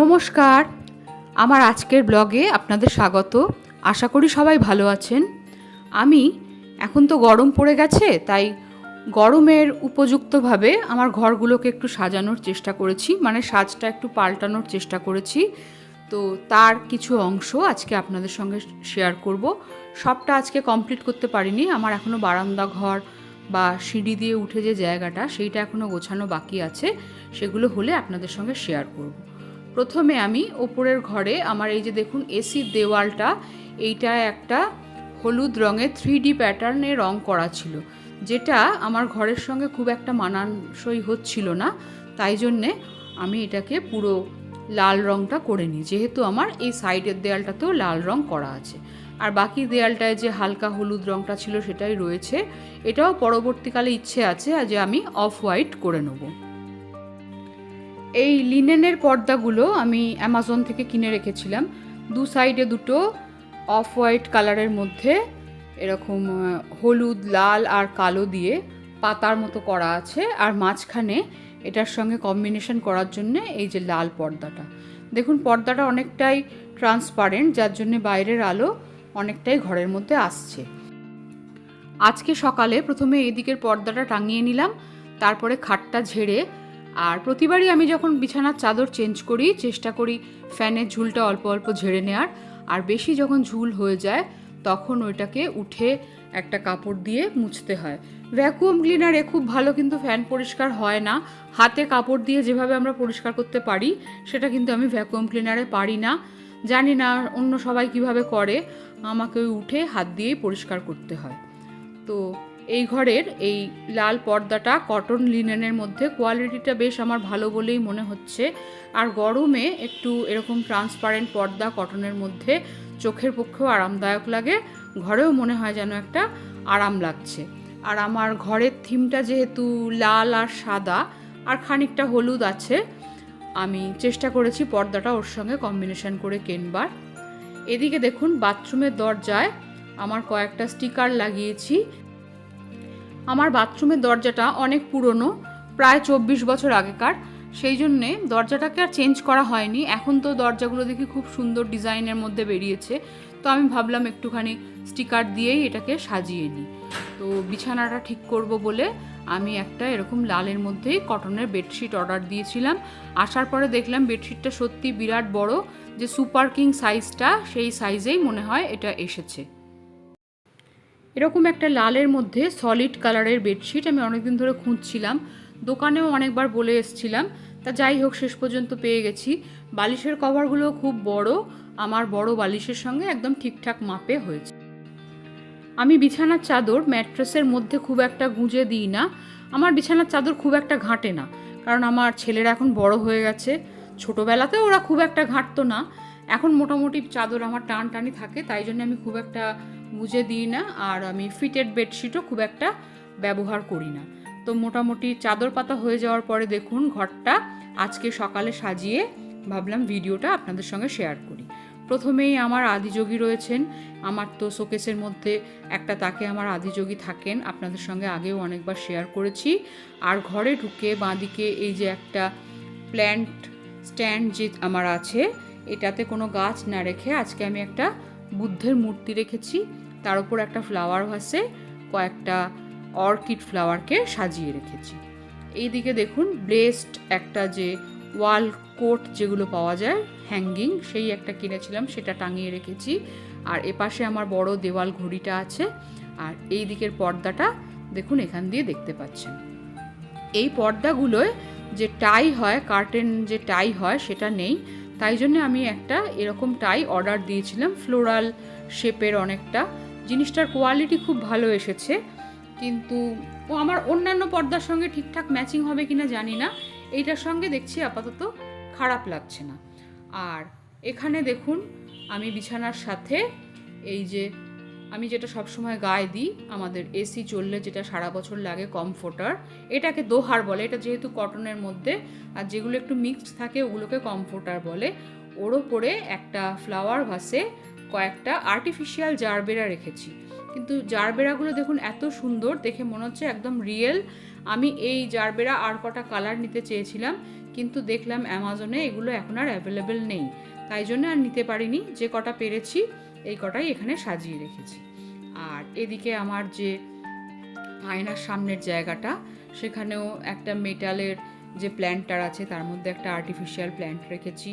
নমস্কার। আমার আজকের ব্লগে আপনাদের স্বাগত। আশা করি সবাই ভালো আছেন। আমি এখন তো গরম পড়ে গেছে, তাই গরমের উপযুক্তভাবে আমার ঘরগুলোকে একটু সাজানোর চেষ্টা করেছি মানে সাজটা একটু পাল্টানোর চেষ্টা করেছি। তো তার কিছু অংশ আজকে আপনাদের সঙ্গে শেয়ার করব। সবটা আজকে কমপ্লিট করতে পারিনি, আমার এখনও বারান্দা ঘর বা সিঁড়ি দিয়ে উঠে যে জায়গাটা, সেইটা এখনও গোছানো বাকি আছে, সেগুলো হলে আপনাদের সঙ্গে শেয়ার করব। প্রথমে আমি ওপরের ঘরে আমার এই যে দেখুন এসির দেওয়ালটা, এইটা একটা হলুদ রঙের থ্রি ডি প্যাটার্নে রং করা ছিল, যেটা আমার ঘরের সঙ্গে খুব একটা মানানসই হচ্ছিল না, তাই জন্যে আমি এটাকে পুরো লাল রংটা করে নিই, যেহেতু আমার এই সাইডের দেয়ালটাতেও লাল রং করা আছে। আর বাকি দেয়ালটায় যে হালকা হলুদ রংটা ছিল সেটাই রয়েছে, এটাও পরবর্তীকালে ইচ্ছে আছে যে আমি অফ হোয়াইট করে নেব। এই লিনেনের পর্দাগুলো আমি অ্যামাজন থেকে কিনে রেখেছিলাম। দু সাইডে দুটো অফ হোয়াইট কালারের মধ্যে এরকম হলুদ, লাল আর কালো দিয়ে পাতার মতো করা আছে। আর মাঝখানে এটার সঙ্গে কম্বিনেশন করার জন্য এই যে লাল পর্দাটা। দেখুন, পর্দাটা অনেকটাই ট্রান্সপারেন্ট যার জন্য বাইরের আলো অনেকটাই ঘরের মধ্যে আসছে। আজকে সকালে প্রথমে এদিকের পর্দাটা টাঙিয়ে নিলাম। তারপরে খাটটা ঝেড়ে আর প্রতিবারই আমি যখন বিছানার চাদর চেঞ্জ করি, চেষ্টা করি ফ্যানের ঝুলটা অল্প অল্প ঝেড়ে নেওয়ার আর বেশি যখন ঝুল হয়ে যায়, তখন ওইটাকে উঠে একটা কাপড় দিয়ে মুছতে হয়। ভ্যাকুয়াম ক্লিনারে খুব ভালো কিন্তু ফ্যান পরিষ্কার হয় না। হাতে কাপড় দিয়ে যেভাবে আমরা পরিষ্কার করতে পারি, সেটা কিন্তু আমি ভ্যাকুয়াম ক্লিনারে পারি না। জানি না অন্য সবাই কীভাবে করে, আমাকে উঠে হাত দিয়েই পরিষ্কার করতে হয়। তো এই ঘরের এই লাল পর্দাটা কটন লিনেনের মধ্যে কোয়ালিটিটা বেশ আমার ভালো বলেই মনে হচ্ছে। আর গরমে একটু এরকম ট্রান্সপারেন্ট পর্দা কটনের মধ্যে চোখের পক্ষেও আরামদায়ক লাগে, ঘরেও মনে হয় যেন একটা আরাম লাগছে। আর আমার ঘরের থিমটা যেহেতু লাল আর সাদা, আর খানিকটা হলুদ আছে, আমি চেষ্টা করেছি পর্দাটা ওর সঙ্গে কম্বিনেশন করে কেনবার। এদিকে দেখুন, বাথরুমের দরজায় আমার কয়েকটা স্টিকার লাগিয়েছি আমার বাথরুমের দরজাটা অনেক পুরনো, প্রায় চব্বিশ বছর আগেকার। সেই জন্যে দরজাটাকে আর চেঞ্জ করা হয়নি। এখন তো দরজাগুলো দেখি খুব সুন্দর ডিজাইনের মধ্যে বেরিয়েছে। তো আমি ভাবলাম একটুখানি স্টিকার দিয়েই এটাকে সাজিয়ে নিই। তো বিছানাটা ঠিক করব বলে আমি একটা এরকম লালের মধ্যেই কটনের বেডশিট অর্ডার দিয়েছিলাম। আসার পরে দেখলাম বেডশিটটা সত্যি বিরাট বড়, যে সুপার কিং সাইজটা সেই সাইজেই মনে হয় এটা এসেছে। এরকম একটা লালের মধ্যে সলিড কালারের বেডশিট আমি অনেকদিন ধরে খুঁজছিলাম। দোকানেও অনেকবার বলে এসছিলাম। তা যাই হোক, শেষ পর্যন্ত পেয়ে গেছি। বালিশের কভারগুলো খুব বড়। আমার বড় বালিশের সঙ্গে একদম ঠিকঠাক মাপে হয়েছে। আমি বিছানার চাদর ম্যাট্রেসের মধ্যে খুব একটা গুঁজে দিই না। আমার বিছানার চাদর খুব একটা ঘাঁটে না। কারণ আমার ছেলেরা এখন বড় হয়ে গেছে। ছোটোবেলাতে ওরা খুব একটা ঘাঁটতো না। এখন মোটামুটি চাদর আমার টান টানি থাকে, তাই জন্য আমি খুব একটা গুঁজে দিই না, আর আমি ফিটেড বেডশিটও খুব একটা ব্যবহার করি না। তো মোটামুটি চাদর পাতা হয়ে যাওয়ার পরে দেখুন ঘরটা আজকে সকালে সাজিয়ে ভাবলাম ভিডিওটা আপনাদের সঙ্গে শেয়ার করি। প্রথমেই আমার আদিযোগী রয়েছেন। আমার তো শোকেসের মধ্যে একটা তাকে আমার আদিযোগী থাকেন। আপনাদের সঙ্গে আগেও অনেকবার শেয়ার করেছি। আর ঘরে ঢুকে বাঁদিকে এই যে একটা প্ল্যান্ট স্ট্যান্ড যে আমার আছে, এটাতে কোনো গাছ না রেখে আজকে আমি একটা বুদ্ধের মূর্তি রেখেছি। তার উপর একটা ফ্লাওয়ার ভাসে, কয়েকটা অর্কিড ফ্লাওয়ারকে সাজিয়ে রেখেছি। এইদিকে দেখুন ব্লেসড একটা যে ওয়াল কোট যেগুলো পাওয়া যায় হ্যাঙ্গিং সেই একটা কিনেছিলাম, সেটা টাঙিয়ে রেখেছি। আর এপাশে আমার বড় দেওয়াল ঘড়িটা আছে, আর এই দিকের পর্দাটা দেখুন, এখান দিয়ে দেখতে পাচ্ছেন। এই পর্দাগুলোয় যে টাই হয় কার্টেন যে টাই হয়, সেটা নেই। তাই জন্য আমি একটা এরকম টাই অর্ডার দিয়েছিলাম ফ্লোরাল শেপের অনেকটা। জিনিসটার কোয়ালিটি খুব ভালো এসেছে। কিন্তু ও আমার অন্যান্য পর্দার সঙ্গে ঠিকঠাক ম্যাচিং হবে কিনা জানি না। এইটার সঙ্গে দেখছি আপাতত খারাপ লাগছে না। আর এখানে দেখুন, আমি বিছানার সাথে এই যে আমি যেটা সবসময় গায়ে দিই, আমাদের এসি চললে যেটা সারা বছর লাগে কমফোর্টার এটাকে দোহার বলে। এটা যেহেতু কটনের মধ্যে, আর যেগুলো একটু মিক্সড থাকে, ওগুলোকে কমফোর্টার বলে। ওর ওপরে একটা ফ্লাওয়ার ভাসে কয়েকটা আর্টিফিশিয়াল জারবেরা রেখেছি। কিন্তু জারবেরাগুলো দেখুন এত সুন্দর, দেখে মনে হচ্ছে একদম রিয়েল আমি এই জারবেরা আর কটা কালার নিতে চেয়েছিলাম, কিন্তু দেখলাম অ্যামাজনে এগুলো এখন আর অ্যাভেলেবেল নেই। তাই জন্য আর নিতে পারিনি, যে কটা পেরেছি, এই কটাই এখানে সাজিয়ে রেখেছি। আর এদিকে আমার যে আয়নার সামনের জায়গাটা, সেখানেও একটা মেটালের যে প্ল্যান্টার আছে, তার মধ্যে একটা আর্টিফিশিয়াল প্ল্যান্ট রেখেছি।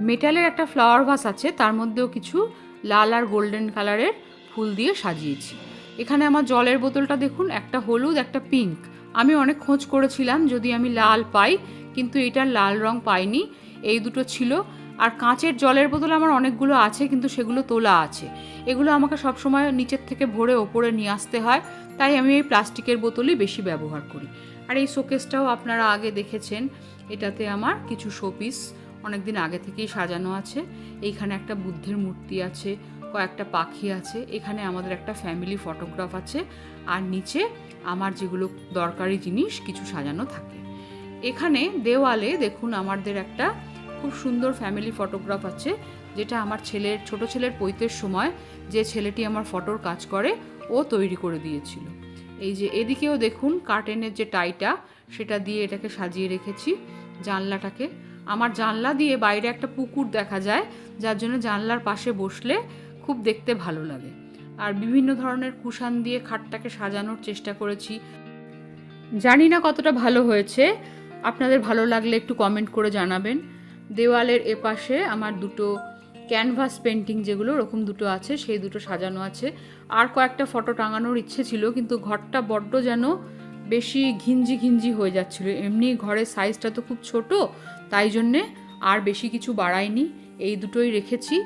মেটালের একটা ফ্লাওয়ার ভাস আছে, তার মধ্যেও কিছু লাল আর গোল্ডেন কালারের ফুল দিয়ে সাজিয়েছি। এখানে আমার জলের বোতলটা দেখুন, একটা হলুদ, একটা পিঙ্ক। আমি অনেক খোঁজ করেছিলাম যদি আমি লাল পাই, কিন্তু এটার লাল রং পাইনি। এই দুটো ছিল। আর কাঁচের জলের বোতল আমার অনেকগুলো আছে, কিন্তু সেগুলো তোলা আছে। এগুলো আমাকে সবসময় নিচের থেকে ভরে ওপরে নিয়ে আসতে হয়, তাই আমি এই প্লাস্টিকের বোতলই বেশি ব্যবহার করি। আর এই শোকেসটাও আপনারা আগে দেখেছেন, এটাতে আমার কিছু শোপিস অনেকদিন আগে থেকেই সাজানো আছে। এইখানে একটা বুদ্ধের মূর্তি আছে, কয়েকটা পাখি আছে, এখানে আমাদের একটা ফ্যামিলি ফটোগ্রাফ আছে, আর নিচে আমার যেগুলো দরকারি জিনিস কিছু সাজানো থাকে। এখানে দেওয়ালে দেখুন আমাদের একটা খুব সুন্দর ফ্যামিলি ফটোগ্রাফ আছে, যেটা আমার ছেলের, ছোট ছেলের পৈতের সময় যে ছেলেটি আমার ফটোর কাজ করে, ও তৈরি করে দিয়েছিল। এই যে এদিকেও দেখুন কার্টেনের যে টাইটা সেটা দিয়ে এটাকে সাজিয়ে রেখেছি জানলাটাকে। আমার জানলা দিয়ে বাইরে একটা পুকুর দেখা যায়, যার জন্য জানলার পাশে বসলে খুব দেখতে ভালো লাগে। আর বিভিন্ন ধরনের কুশান দিয়ে খাটটাকে সাজানোর চেষ্টা করেছি। জানি না কতটা ভালো হয়েছে। আপনাদের ভালো লাগলে একটু কমেন্ট করে জানাবেন। দেওয়ালের এপাশে আমার দুটো ক্যানভাস পেন্টিং যেগুলো, ওরকম দুটো আছে, সেই দুটো সাজানো আছে। আর কয়েকটা ফটো টাঙানোর ইচ্ছে ছিল, কিন্তু ঘরটা বড্ড যেন বেশি ঘিঞ্জি ঘিঞ্জি হয়ে যাচ্ছিল। এমনি ঘরের সাইজটা তো খুব ছোট, তাই জন্যে আর বেশি কিছু বাড়াইনি। এই দুটোই রেখেছি।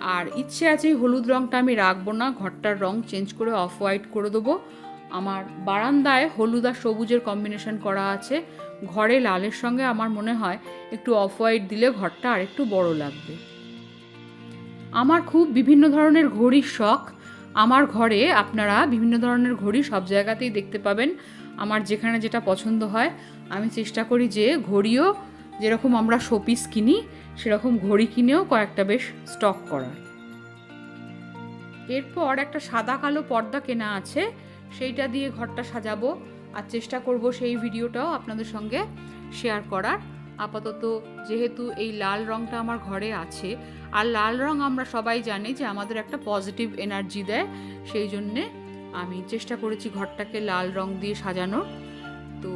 আর ইচ্ছে আছে হলুদ রঙটা আমি রাখব না, ঘরটার রং চেঞ্জ করে অফ হোয়াইট করে দেবো। আমার বারান্দায় হলুদ আর সবুজের কম্বিনেশন করা আছে। ঘরে লালের সঙ্গে আমার মনে হয় একটু অফ হোয়াইট দিলে ঘরটা আর একটু বড় লাগবে। আমার খুব বিভিন্ন ধরনের ঘড়ির শখ। আমার ঘরে আপনারা বিভিন্ন ধরনের ঘড়ি সব জায়গাতেই দেখতে পাবেন। আমার যেখানে যেটা পছন্দ হয়, আমি চেষ্টা করি যে ঘড়িও যেরকম আমরা শোপিস কিনি, সেরকম ঘড়ি কিনেও কয়েকটা বেশ স্টক করার। এরপর একটা সাদা কালো পর্দা কেনা আছে, সেইটা দিয়ে ঘরটা সাজাবো। আর চেষ্টা করব সেই ভিডিওটাও আপনাদের সঙ্গে শেয়ার করার। আপাতত যেহেতু এই লাল রঙটা আমার ঘরে আছে, আর লাল রং আমরা সবাই জানি যে আমাদের একটা পজিটিভ এনার্জি দেয়, সেই জন্যে আমি চেষ্টা করেছি ঘরটাকে লাল রং দিয়ে সাজানোর তো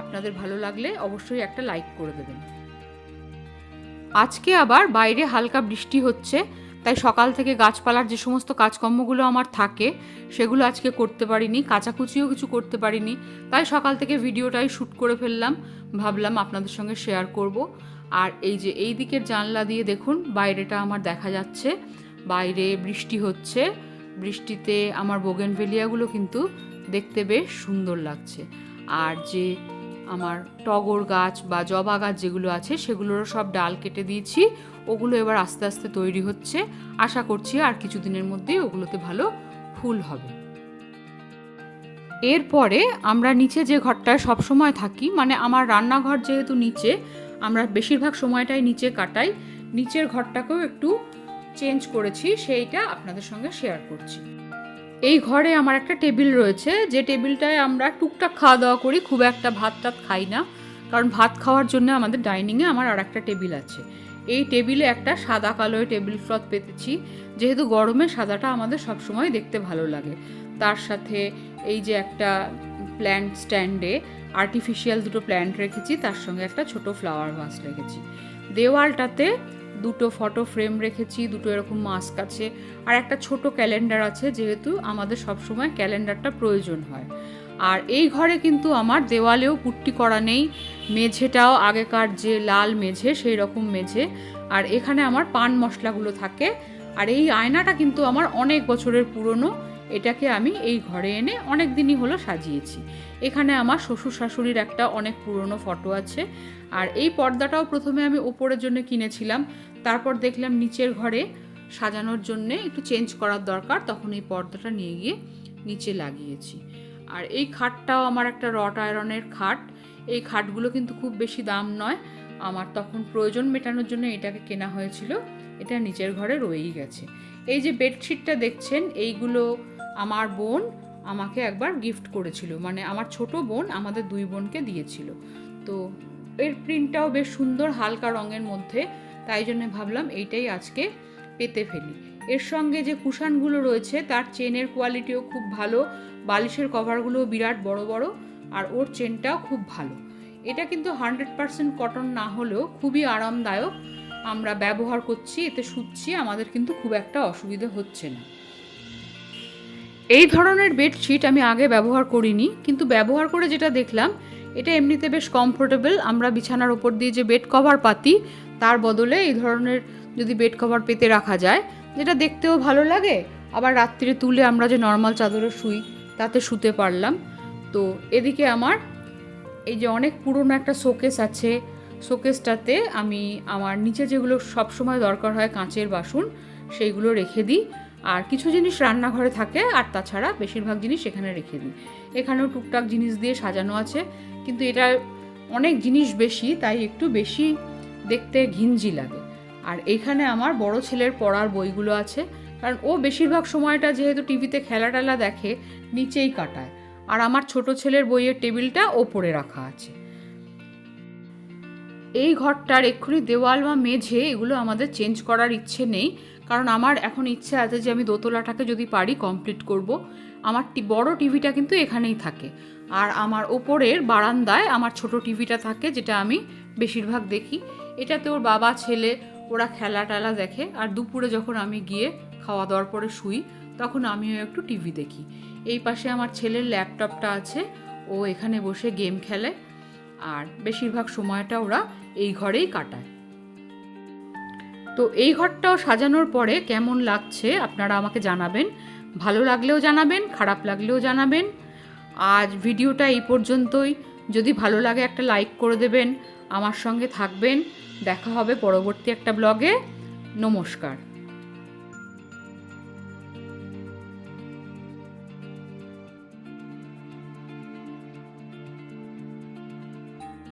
আপনাদের ভালো লাগলে অবশ্যই একটা লাইক করে দেবেন। আজকে আবার বাইরে হালকা বৃষ্টি হচ্ছে, তাই সকাল থেকে গাছপালার যে সমস্ত কাজকর্মগুলো আমার থাকে, সেগুলো আজকে করতে পারিনি, কাচাকুচিও কিছু করতে পারিনি, তাই সকাল থেকে ভিডিওটাই শ্যুট করে ফেললাম, ভাবলাম আপনাদের সঙ্গে শেয়ার করব। আর এই যে এই দিকের জানলা দিয়ে দেখুন, বাইরেটা আমার দেখা যাচ্ছে, বাইরে বৃষ্টি হচ্ছে বৃষ্টিতে আমার বোগেনভেলিয়াগুলো কিন্তু দেখতে বেশ সুন্দর লাগছে। আর যে আমার টগর গাছ বা জবা গাছ যেগুলো আছে, সেগুলোরও সব ডাল কেটে দিয়েছি। ওগুলো এবার আস্তে আস্তে তৈরি হচ্ছে। আশা করছি আর কিছুদিনের মধ্যেই ওগুলোতে ভালো ফুল হবে। এরপরে আমরা নিচে যে ঘরটায় সবসময় থাকি মানে আমার রান্নাঘর যেহেতু নিচে, আমরা বেশিরভাগ সময়টাই নিচে কাটাই। নিচের ঘরটাকেও একটু চেঞ্জ করেছি, সেইটা আপনাদের সঙ্গে শেয়ার করছি। এই ঘরে আমার একটা টেবিল রয়েছে, যে টেবিলটায় আমরা টুকটাক খাওয়া দাওয়া করি, খুব একটা ভাত টাত খাই না। কারণ ভাত খাওয়ার জন্য আমাদের ডাইনিংয়ে আমার আর একটা টেবিল আছে। এই টেবিলে একটা সাদা কালো টেবিল ক্লথ পেতেছি, যেহেতু গরমে সাদাটা আমাদের সবসময় দেখতে ভালো লাগে। তার সাথে এই যে একটা প্ল্যান্ট স্ট্যান্ডে আর্টিফিশিয়াল দুটো প্ল্যান্ট রেখেছি, তার সঙ্গে একটা ছোট ফ্লাওয়ার ভাস রেখেছি। দেওয়ালটাতে দুটো ফটো ফ্রেম রেখেছি, দুটো এরকম মাস্ক আছে আর একটা ছোট ক্যালেন্ডার আছে যেহেতু আমাদের সবসময় ক্যালেন্ডারটা প্রয়োজন হয়। আর এই ঘরে কিন্তু আমার দেওয়ালেও পুট্টি করা নেই, মেঝেটাও আগেকার যে লাল মেঝে সেই রকম মেঝে। আর এখানে আমার পান মশলাগুলো থাকে। আর এই আয়নাটা কিন্তু আমার অনেক বছরের পুরনো। এটাকে আমি এই ঘরে এনে অনেক দিনই হলো সাজিয়েছি। এখানে আমার শ্বশুর শাশুড়ির একটা অনেক পুরনো ফটো আছে। আর এই পর্দাটাও প্রথমে আমি ওপরের জন্য কিনেছিলাম। তারপর দেখলাম নিচের ঘরে সাজানোর জন্যে একটু চেঞ্জ করার দরকার। তখন এই পর্দাটা নিয়ে গিয়ে নিচে লাগিয়েছি। আর এই খাটটাও আমার একটা রট আয়রনের খাট। এই খাটগুলো কিন্তু খুব বেশি দাম নয়। আমার তখন প্রয়োজন মেটানোর জন্য এটাকে কেনা হয়েছিল। এটা নিচের ঘরে রয়েই গেছে। এই যে বেডশিটটা দেখছেন, এইগুলো আমার বোন আমাকে একবার গিফট করেছিল। মানে আমার ছোট বোন আমাদের দুই বোনকে দিয়েছিল। তো এর প্রিন্টটাও বেশ সুন্দর হালকা রঙের মধ্যে, তাই জন্য ভাবলাম এইটাই আজকে পেতে ফেলি। এর সঙ্গে যে কুশানগুলো রয়েছে, তার চেনের কোয়ালিটিও খুব ভালো, বালিশের কভারগুলোও বিরাট বড় বড়, আর ওর চেনটাও খুব ভালো। এটা কিন্তু হান্ড্রেড পারসেন্ট কটন না হলেও খুবই আরামদায়ক। আমরা ব্যবহার করছি, এতে শুচ্ছি, আমাদের কিন্তু খুব একটা অসুবিধা হচ্ছে না। এই ধরনের বেডশিট আমি আগে ব্যবহার করিনি, কিন্তু ব্যবহার করে যেটা দেখলাম, এটা এমনিতে বেশ কমফোর্টেবল আমরা বিছানার ওপর দিয়ে যে বেড কভার পাতি, তার বদলে এই ধরনের যদি বেড কভার পেতে রাখা যায়, যেটা দেখতেও ভালো লাগে। আবার রাত্রিরে তুলে আমরা যে নর্মাল চাদরে শুই, তাতে শুতে পারলাম। তো এদিকে আমার এই যে অনেক পুরনো একটা শোকেস আছে, শোকেসটাতে আমি আমার নিচে যেগুলো সবসময় দরকার হয় কাঁচের বাসন, সেইগুলো রেখে দিই। আর কিছু জিনিস রান্নাঘরে থাকে, আর তাছাড়া বেশিরভাগ জিনিস এখানে রেখে দিই। এখানেও টুকটাক জিনিস দিয়ে সাজানো আছে, কিন্তু এটা অনেক জিনিস বেশি, তাই একটু বেশি দেখতে ঘিঞ্জি লাগে। আর এইখানে আমার বড় ছেলের পড়ার বইগুলো আছে, কারণ ও বেশিরভাগ সময়টা যেহেতু টিভিতে খেলা টেলা দেখে, নিচেই কাটায়। আর আমার ছোট ছেলের বইয়ের টেবিলটা ওপরে রাখা আছে। এই ঘরটার এক্ষুনি দেওয়াল বা মেঝে এগুলো আমাদের চেঞ্জ করার ইচ্ছে নেই। কারণ আমার এখন ইচ্ছে আছে যে আমি দোতলাটাকে যদি পারি কমপ্লিট করব। আমার টি- বড় টিভিটা কিন্তু এখানেই থাকে। আর আমার ওপরের বারান্দায় আমার ছোট টিভিটা থাকে যেটা আমি বেশিরভাগ দেখি। এটাতে ওর বাবা, ছেলে, ওরা খেলা টেলা দেখে। আর দুপুরে যখন আমি গিয়ে খাওয়া দাওয়ার পরে শুই, তখন আমিও একটু টিভি দেখি। এই পাশে আমার ছেলের ল্যাপটপটা আছে। ও এখানে বসে গেম খেলে। আর বেশিরভাগ সময়টা ওরা এই ঘরেই কাটায়। তো এই ঘরটাও সাজানোর পরে কেমন লাগছে আপনারা আমাকে জানাবেন। ভালো লাগলেও জানাবেন, খারাপ লাগলেও জানাবেন। আজ ভিডিওটা এই পর্যন্তই। যদি ভালো লাগে একটা লাইক করে দেবেন, আমার সঙ্গে থাকবেন। দেখা হবে পরবর্তী একটা ব্লগে। নমস্কার।